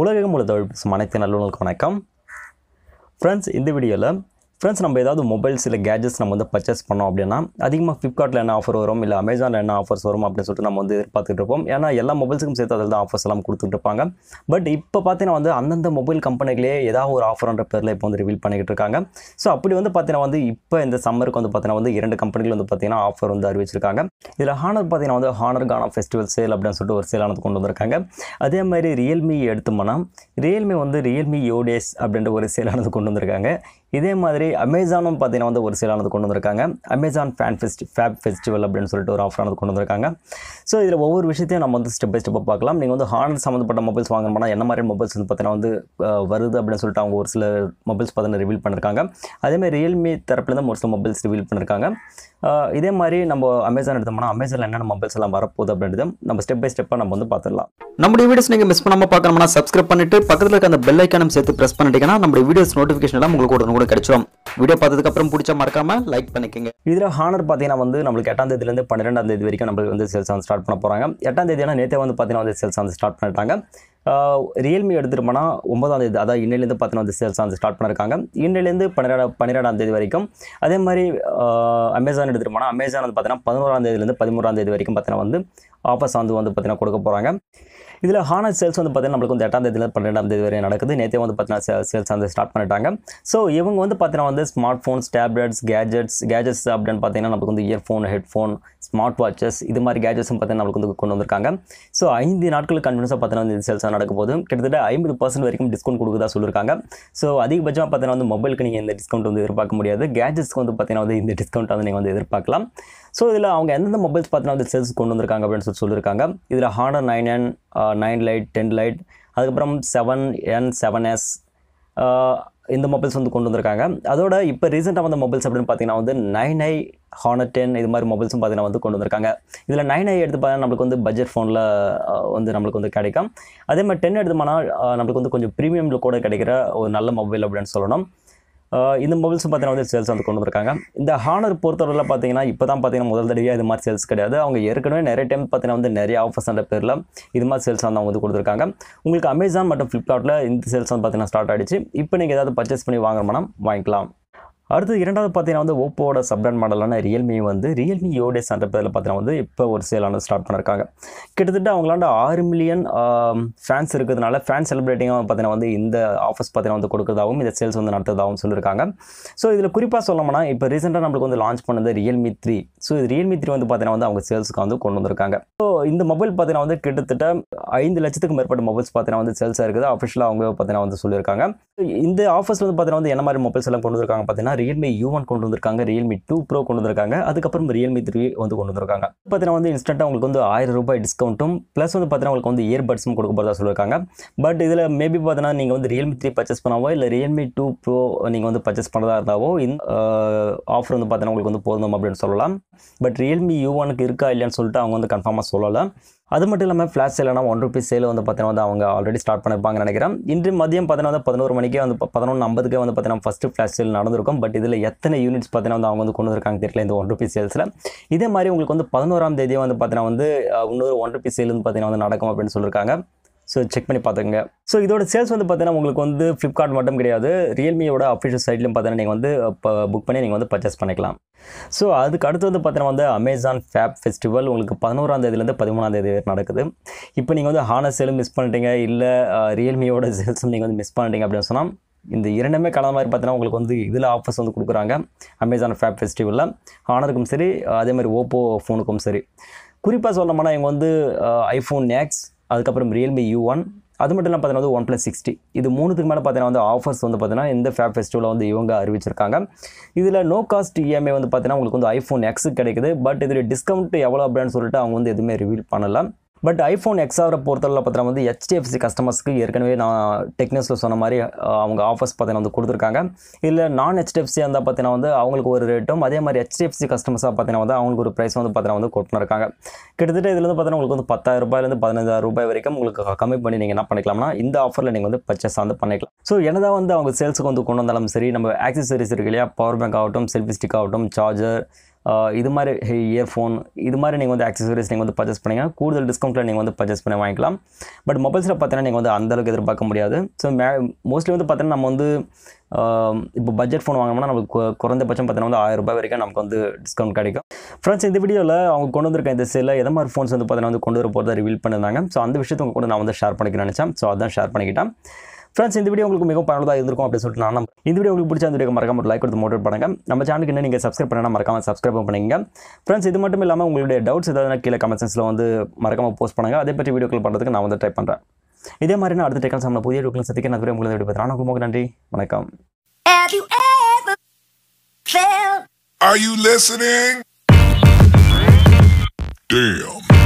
உலகம் உள்ள தொழில் பேசும் அனைத்து நல்லுணர்களுக்கு வணக்கம். ஃப்ரெண்ட்ஸ் இந்த வீடியோவில் ஃப்ரெண்ட்ஸ் நம்ம ஏதாவது மொபைல்ஸ் இல்லை கேஜெட்ஸ் நம்ம வந்து பர்ச்சேஸ் பண்ணோம் அப்படின்னா அதிகமாக ஃப்ளிப்கார்ட்டில் என்ன ஆஃபர் வரும்? இல்லை அமேசானில் என்ன ஆஃபர்ஸ் வரும் அப்படின்னு சொல்லிட்டு நம்ம வந்து எதிர்பார்த்துட்டு இருப்போம். ஏன்னா எல்லா மொபைல்ஸுக்கும் சேர்த்து அதில் தான் ஆஃபர்ஸ் எல்லாம் கொடுத்துட்டு இருப்பாங்க. பட் இப்போ பார்த்தீங்கன்னா வந்து அந்தந்த மொபைல் கம்பெனிகளே ஏதாவது ஒரு ஆஃபர்ன்ற பேரில் இப்போ வந்து ரிவீல் பண்ணிக்கிட்டு இருக்காங்க. ஸோ அப்படி வந்து பார்த்தீங்கன்னா வந்து இப்போ இந்த சம்மருக்கு வந்து பார்த்தீங்கன்னா வந்து இரண்டு கம்பெனிகள் வந்து பார்த்தீங்கன்னா ஆஃபர் வந்து அறிவிச்சிருக்காங்க. இதில் ஹானர் பார்த்தீங்கன்னா வந்து ஹானர் கானா ஃபெஸ்டிவல் சேல் அப்படின்னு சொல்லிட்டு ஒரு சேலானது கொண்டு வந்திருக்காங்க. அதே மாதிரி ரியல்மி எடுத்தோம்னா ரியல்மி வந்து ரியல்மி யோடேஸ் அப்படின்ற ஒரு சேலானது கொண்டு வந்திருக்காங்க. இதே மாதிரி அமேசானும் பார்த்தீங்கன்னா வந்து ஒரு சேலானது கொண்டு வந்திருக்காங்க. Amazon fan fest fab festival அப்படின்னு சொல்லிட்டு ஒரு ஆஃபரானது கொண்டு வந்திருக்காங்க. ஸோ இதில் ஒவ்வொரு விஷயத்தையும் நம்ம வந்து ஸ்டெப் பை ஸ்டெப்பாக பார்க்கலாம். நீங்கள் வந்து ஹானர் சம்மந்தப்பட்ட மொபைல்ஸ் வாங்கணும்னா என்ன மாதிரி மொபைல்ஸ் வந்து பார்த்தீங்கன்னா வந்து வருது அப்படின்னு சொல்லிட்டு அவங்க ஒரு சில மொபைல்ஸ் பார்த்தீங்கன்னா ரிவீல் பண்ணியிருக்காங்க அதேமாதிரி ரியல்மி தரப்புலேருந்து ஒரு சில மொபைல்ஸ் ரிவீல் பண்ணியிருக்காங்க இதே மாதிரி நம்ம அமேசான் எடுத்தோம்னா அமேசானில் என்னென்ன மொபைல்ஸ் எல்லாம் வரப்போகுது அப்படின்றது நம்ம ஸ்டெப் பை ஸ்டெப்பாக நம்ம வந்து பார்த்துடலாம். நம்முடைய வீடியோஸ் நீங்கள் மிஸ் பண்ணாமல் பார்க்கணும்னா சப்ஸ்கிரைப் பண்ணிட்டு பக்கத்தில் இருக்க அந்த பெல் ஐக்கானும் சேர்த்து ப்ரெஸ் பண்ணிட்டீங்கன்னா நம்முடைய வீடியோஸ் நோட்டிஃபிகேஷன் எல்லாம் உங்களுக்கு உடனே கூட கிடைச்சிடும் வீடியோ பார்த்ததுக்கு அப்புறம் பிடிச்சா மறக்காம லைக் பண்ணிக்கோங்க. இதில் ஹானர் பார்த்தீங்கன்னா வந்து நம்மளுக்கு எட்டாம் தேதியிலேருந்து பன்னிரெண்டாம் தேதி வரைக்கும் நம்மளுக்கு வந்து சேல்ஸ் வந்து ஸ்டார்ட் பண்ண போகிறாங்க எட்டாம் தேதினா நேற்றே வந்து பார்த்தீங்கன்னா வந்து சேல்ஸ் வந்து ஸ்டார்ட் பண்ணிட்டாங்க. ரியல்மி எடுத்துகிட்டு ஒன்பதாம் தேதி அதாவது இன்னிலேருந்து பார்த்தீங்கன்னா வந்து சேல்ஸ் ஸ்டார்ட் பண்ணிருக்காங்க. இன்னிலேருந்து பன்னிரெண்டாம் பன்னிரெண்டாம் தேதி வரைக்கும். அதே மாதிரி அமேசான் எடுத்துகிட்டு போனால் அமேசான் வந்து பார்த்தீங்கன்னா பதினோராம் தேதியிலேருந்து பதிமூறாம் தேதி வரைக்கும் பார்த்தீங்கன்னா வந்து ஆஃபர்ஸ் வந்து வந்து பார்த்தீங்கன்னா கொடுக்க போகிறாங்க இதில் ஹானர் சேல்ஸ் வந்து பார்த்தீங்கன்னா நம்மளுக்கு வந்து எட்டாம் தேதியில் பன்னெண்டாம் தேதி வரை நடக்குது. நேற்றே வந்து பார்த்தீங்கன்னா சேல்ஸ் வந்து ஸ்டார்ட் பண்ணிட்டாங்க. ஸோ இவங்க வந்து பார்த்தீங்கன்னா வந்து smart phones tablets gadgets gadgets அப்படின்னு பார்த்தீங்கன்னா நமக்கு வந்து இயர்ஃபோன் ஹெட்ஃபோன் ஸ்மார்ட் வாட்சஸ் இது மாதிரி கேஜெட்ஸும் பார்த்தீங்கன்னா நம்மளுக்கு வந்து கொண்டு வந்திருக்காங்க. ஸோ ஐந்து நாட்கள் கண்டினியூஸாக பார்த்தீங்கன்னா வந்து சேல்ஸாக நடக்கும் போது கிட்டத்தட்ட ஐம்பது பர்சன்ட் வரைக்கும் டிஸ்கவுண்ட் கொடுக்குதா சொல்லியிருக்காங்க. ஸோ அதிகபட்சமாக பார்த்தீங்கன்னா வந்து மொபைலுக்கு நீங்கள் இந்த டிஸ்கவுண்ட் வந்து எதிர்பார்க்க முடியாது. கேஜெட்ஸ்க்கு வந்து பார்த்தீங்கன்னா வந்து இந்த டிஸ்கவுண்ட் வந்து நீங்கள் வந்து எதிர்பார்க்கலாம். ஸோ இதில் அவங்க எந்தெந்த மொபைல்ஸ் பார்த்தீங்கன்னா வந்து சேல்ஸ் கொண்டு வந்திருக்காங்க அப்படின்னு சொல்லி சொல்லியிருக்காங்க இதில் Honor nine N nine lite ten lite அதுக்கப்புறம் செவன் என் செவன் எஸ் இந்த மொபைல்ஸ் வந்து கொண்டு வந்திருக்காங்க. அதோட இப்போ ரீசெண்டாக வந்த மொபைல்ஸ் அப்படின்னு பார்த்தீங்கன்னா வந்து நைன் ஐ ஹானர் டென் இது மாதிரி மொபைல்ஸும் பார்த்தீங்கன்னா வந்து கொண்டு வந்திருக்காங்க. இதில் நைன் ஐ எடுத்து பார்த்தீங்கன்னா நம்மளுக்கு வந்து பட்ஜெட் ஃபோனில் வந்து நம்மளுக்கு வந்து கிடைக்கும். அதே மாதிரி டென் எடுத்து நம்மளுக்கு வந்து கொஞ்சம் ப்ரீமியம் கூட கிடைக்கிற ஒரு நல்ல மொபைல் அப்படின்னு சொல்லணும். இந்த மொபைல்ஸும் பார்த்தீங்கன்னா வந்து சேல்ஸ் வந்து கொண்டு வந்திருக்காங்க. இந்த ஹானர் பொறுத்தவரையில் பார்த்தீங்கன்னா இப்போ தான் பார்த்தீங்கன்னா முதல் தடவையாக இது மாதிரி சேல்ஸ் கிடையாது. அவங்க ஏற்கனவே நிறைய டைம் பார்த்தீங்கன்னா வந்து நிறைய ஆஃபர்ஸ் அந்த பேரில் இது மாதிரி சேல்ஸ் வந்து அவங்க வந்து கொடுத்துருக்காங்க. உங்களுக்கு அமேசான் மற்றும் ஃப்ளிப்கார்ட்டில் இந்த சேல்ஸ் வந்து பார்த்தீங்கன்னா ஸ்டார்ட் ஆகிடுச்சு இப்போ நீங்கள் ஏதாவது பர்ச்சேஸ் பண்ணி வாங்குறோம்னா வாங்கிக்கலாம். அடுத்து இரண்டாவது பார்த்தீங்கன்னா வந்து ஓப்போவோட சப்ராண்ட் மாடலான ரியல்மி வந்து ரியல்மி யோடேஸ் என்ற பேரில் பார்த்தீங்கன்னா வந்து இப்போ ஒரு சேலான ஸ்டார்ட் பண்ணிருக்காங்க. கிட்டத்தட்ட அவங்களாண்ட ஆறு மில்லியன் ஃபேன்ஸ் இருக்கிறதுனால ஃபேன் செலிப்ரேட்டிங்காக பார்த்தீங்கன்னா வந்து இந்த ஆஃபர்ஸ் பார்த்தீங்கன்னா வந்து கொடுக்குறதாகவும் இந்த சேல்ஸ் வந்து நடத்துறதாகவும் சொல்லியிருக்காங்க ஸோ இதில் குறிப்பாக சொல்லணும்னா இப்போ ரீசெண்டாக நம்மளுக்கு வந்து லான்ச் பண்ணது ரியல்மி த்ரீ ஸோ இது ரியல்மி த்ரீ வந்து பார்த்தீங்கன்னா வந்து அவங்க சேல்ஸுக்கு வந்து கொண்டு வந்திருக்காங்க. ஸோ இந்த மொபைல் பார்த்தீங்கன்னா வந்து கிட்டத்தட்ட ஐந்து லட்சத்துக்கு மேற்பட்ட மொபைல்ஸ் பார்த்தீங்கன்னா வந்து சேல்ஸாக இருக்குது. அஃபிஷியலாக அவங்க பார்த்தீங்கன்னா வந்து சொல்லியிருக்காங்க. இந்த ஆஃபர்ஸ் வந்து பார்த்தீங்கன்னா வந்து என்ன மாதிரி மொபைல்ஸ் எல்லாம் கொண்டு வந்திருக்காங்க பார்த்தீங்கன்னா ரியல்மி யூ ஒன் கொண்டு வந்திருக்காங்க ரியல்மி டூ ப்ரோ கொண்டு வந்திருக்காங்க அதுக்கப்புறம் ரியல்மி த்ரீ வந்து கொண்டு வந்திருக்காங்க பார்த்தீங்கன்னா வந்து இன்ஸ்டன்ட்டாக உங்களுக்கு வந்து ஆயிரம் ரூபாய் டிஸ்கவுண்ட்டும் ப்ளஸ் வந்து பார்த்தீங்கன்னா உங்களுக்கு வந்து இயர்பட்ஸும் கொடுக்க போகிறதா சொல்லியிருக்காங்க. பட் இதில் மேபி பார்த்தீங்கன்னா நீங்கள் வந்து ரியல்மி த்ரீ பர்ச்சேஸ் பண்ணாவோ இல்லை ரியல்மி டூ ப்ரோ நீங்கள் வந்து பர்ச்சேஸ் பண்ணதா இருந்தாவோ இந்த ஆஃபர் வந்து பார்த்தீங்கன்னா உங்களுக்கு வந்து போதும் அப்படின்னு சொல்லலாம். பட் ரியல்மி யூ ஒனுக்கு இருக்கா இல்லைன்னு சொல்லிட்டு அவங்க வந்து கன்ஃபார்மாக சொல்லலை. அது மட்டும் இல்லாமல் ஃப்ளாஷ் சேல்னா ஒன் ருபீஸ் சேல் வந்து பார்த்தீங்கன்னா வந்து அவங்க ஆல்ரெடி ஸ்டார்ட் பண்ணிருப்பாங்கன்னு நினைக்கிறேன். இன்று மதியம் பார்த்தீங்கன்னா வந்து பதினோரு மணிக்கே வந்து பதினொன்று ஐம்பதுக்கே வந்து பார்த்தீங்கன்னா ஃபஸ்ட்டு ஃப்ளாஷ் சேல் நடந்திருக்கும். பட் இதில் எத்தனை யூனிட்ஸ் பார்த்தீங்கன்னா வந்து அவங்க வந்து கொண்டு வந்திருக்காங்க தெரியல இந்த ஒன் ருபீஸ் சேல்ஸில் இதே மாதிரி உங்களுக்கு வந்து பதினோராம் தேதியே வந்து பார்த்தீங்கன்னா வந்து இன்னொரு ஒன் ருபீஸ் சேல் வந்து பார்த்தீங்கன்னா வந்து நடக்கும் அப்படின்னு சொல்லியிருக்காங்க ஸோ செக் பண்ணி பார்த்துங்க ஸோ இதோட சேல்ஸ் வந்து பார்த்தீங்கன்னா உங்களுக்கு வந்து ஃப்ளிப்கார்ட் மட்டும் கிடையாது. ரியல்மியோட அஃபிஷியல் சைட்லையும் பார்த்தீங்கன்னா நீங்கள் வந்து இப்போ புக் பண்ணி நீங்கள் வந்து பர்ச்சேஸ் பண்ணிக்கலாம். ஸோ அதுக்கு அடுத்து வந்து பார்த்தீங்கன்னா வந்து அமேசான் ஃபேப் ஃபெஸ்டிவல் உங்களுக்கு பதினோராம் தேதியிலேருந்து பதிமூணாம் தேதி வரை நடக்குது. இப்போ நீங்கள் வந்து ஹானர் சேலும் மிஸ் பண்ணிட்டீங்க இல்லை ரியல்மியோட சேல்ஸும் நீங்கள் வந்து மிஸ் பண்ணிட்டீங்க அப்படின்னு சொன்னால் இந்த இரண்டுமே கலந்த மாதிரி பார்த்தீங்கன்னா உங்களுக்கு வந்து இதில் ஆஃபர்ஸ் வந்து கொடுக்குறாங்க அமேசான் ஃபேப் ஃபெஸ்டிவலில் ஹானருக்கும் சரி அதே மாதிரி ஓப்போ ஃபோனுக்கும் சரி. குறிப்பாக சொல்லணும்னா இவங்க வந்து ஐஃபோன் நேக்ஸ் அதுக்கப்புறம் ரியல்மி யூ ஒன் அது மட்டும் இல்லாமல் பார்த்தீங்கன்னா வந்து ஒன் ப்ளஸ் சிக்ஸ்டி இது மூணுத்துக்கு மேலே பார்த்தீங்கன்னா வந்து ஆஃபர்ஸ் வந்து பார்த்தீங்கன்னா இந்த ஃபேப் ஃபெஸ்டிவலில் வந்து இவங்க அறிவிச்சிருக்காங்க. இதில் நோ காஸ்ட் இஎம்ஐ வந்து பார்த்தீங்கன்னா உங்களுக்கு வந்து ஐஃபோன் எக்ஸ் கிடைக்குது. பட் இதில் டிஸ்கவுண்ட் எவ்வளோ அப்படின்னு சொல்லிட்டு அவங்க வந்து எதுவுமே ரிவீல் பண்ணலாம் பட் ஐஃபோன் எக்ஸாவரை பொறுத்தளவில் பார்த்தீங்கன்னா வந்து ஹெச்டிஎஃப்சி கஸ்டமர்ஸ்க்கு ஏற்கனவே நான் டெக்னஸில் சொன்ன மாதிரி அவங்க ஆஃபர்ஸ் பார்த்தீங்கன்னா வந்து கொடுத்துருக்காங்க. இல்லை நான் ஹெச்டிஎஃப்சி இருந்தால் பார்த்தீங்கன்னா வந்து அவங்களுக்கு ஒரு ரேட்டும் அதே மாதிரி ஹெச்டிஎஃப்சி கஸ்டமர்ஸாக பார்த்தீங்கன்னா வந்து அவங்களுக்கு ஒரு ப்ரைஸ் வந்து பார்த்தீங்கன்னா வந்து கொட்டினு இருக்காங்க கிட்டத்தட்ட இதில் வந்து பார்த்தீங்கன்னா உங்களுக்கு வந்து பத்தாயிரம் ரூபாயிலேருந்து பதினஞ்சாயிரம் ரூபாய் வரைக்கும் உங்களுக்கு கம்மி பண்ணி நீங்கள் என்ன பண்ணிக்கலாம்னா இந்த ஆஃபரில் நீங்கள் வந்து பர்ச்சேஸ் வந்து பண்ணிக்கலாம். ஸோ என்னதான் வந்து அவங்க சேல்ஸுக்கு வந்து கொண்டு வந்தாலும் சரி நம்ம ஆக்சசரிஸ் இருக்கு இல்லையா? பவர் பேங்க் ஆகட்டும் செல்ஃபி ஸ்டிக் ஆகட்டும் சார்ஜர் இது மாதிரி இயர்ஃபோன் இது மாதிரி நீங்கள் வந்து ஆக்சசரிஸ் நீங்கள் வந்து பர்ச்சேஸ் பண்ணீங்கன்னா கூடுதல் டிஸ்கவுண்ட்டில் நீங்கள் வந்து பர்ச்சேஸ் பண்ணி வாங்கிக்கலாம். பட் மொபைல்ஸில் பார்த்தீங்கன்னா நீங்கள் வந்து அந்தளவுக்கு எதிர்பார்க்க முடியாது. ஸோ மே மோஸ்ட்லி வந்து பார்த்தீங்கன்னா நம்ம வந்து இப்போ பட்ஜெட் ஃபோன் வாங்கினோம்னா நமக்கு குறைந்தபட்சம் பார்த்தீங்கன்னா வந்து ஆயிரம் ரூபாய் வரைக்கும் நமக்கு வந்து டிஸ்கவுண்ட் கிடைக்கும். ஃப்ரெண்ட்ஸ் இந்த வீடியோவில் அவங்க கொண்டு வந்திருக்க இந்த சேலில் எந்த மாதிரி ஃபோன்ஸ் வந்து பார்த்தீங்கன்னா வந்து கொண்டு வர போகிறத ரிவீல் பண்ணியிருந்தாங்க. ஸோ அந்த விஷயத்தை உங்க கூட நான் வந்து ஷேர் பண்ணிக்க நினச்சேன். ஸோ அதான் ஷேர் பண்ணிக்கிட்டேன். ஃப்ரெண்ட்ஸ் இந்த வீடியோ உங்களுக்கு மிகவும் பயனுள்ளதாக இருந்திருக்கும் அப்படின்னு சொல்லிட்டு நான். இந்த வீடியோ உங்களுக்கு பிடிச்ச அந்த வீடியோ மறக்காம ஒரு லைக் கொடுத்து மோட்டிவேட் பண்ணுங்க. நம்ம சேனலுக்கு இன்னும் நீங்கள் சப்ஸ்கிரைப் பண்ணா மறக்காம சப்ஸ்கிரைப் பண்ணிங்க ஃப்ரெண்ட்ஸ் இது மட்டும் இல்லாமல் உங்களுடைய டவுட்ஸ் ஏதாவது கீழே கமெண்ட் செக்ஷனில் வந்து மறக்காம போஸ்ட் பண்ணுங்க. அதே பற்றி வீடியோக்கள் பண்ணுறதுக்கு நான் வந்து ட்ரை பண்ணுறேன் இதே மாதிரி நான் அடுத்த டெக்கன் சம்மந்த புதிய வீடியோக்கள் சந்திக்க நான் உங்களுக்கு வீடியோ பார்த்துறேன் உங்களுக்கு நன்றி. வணக்கம். Are you listening? Damn.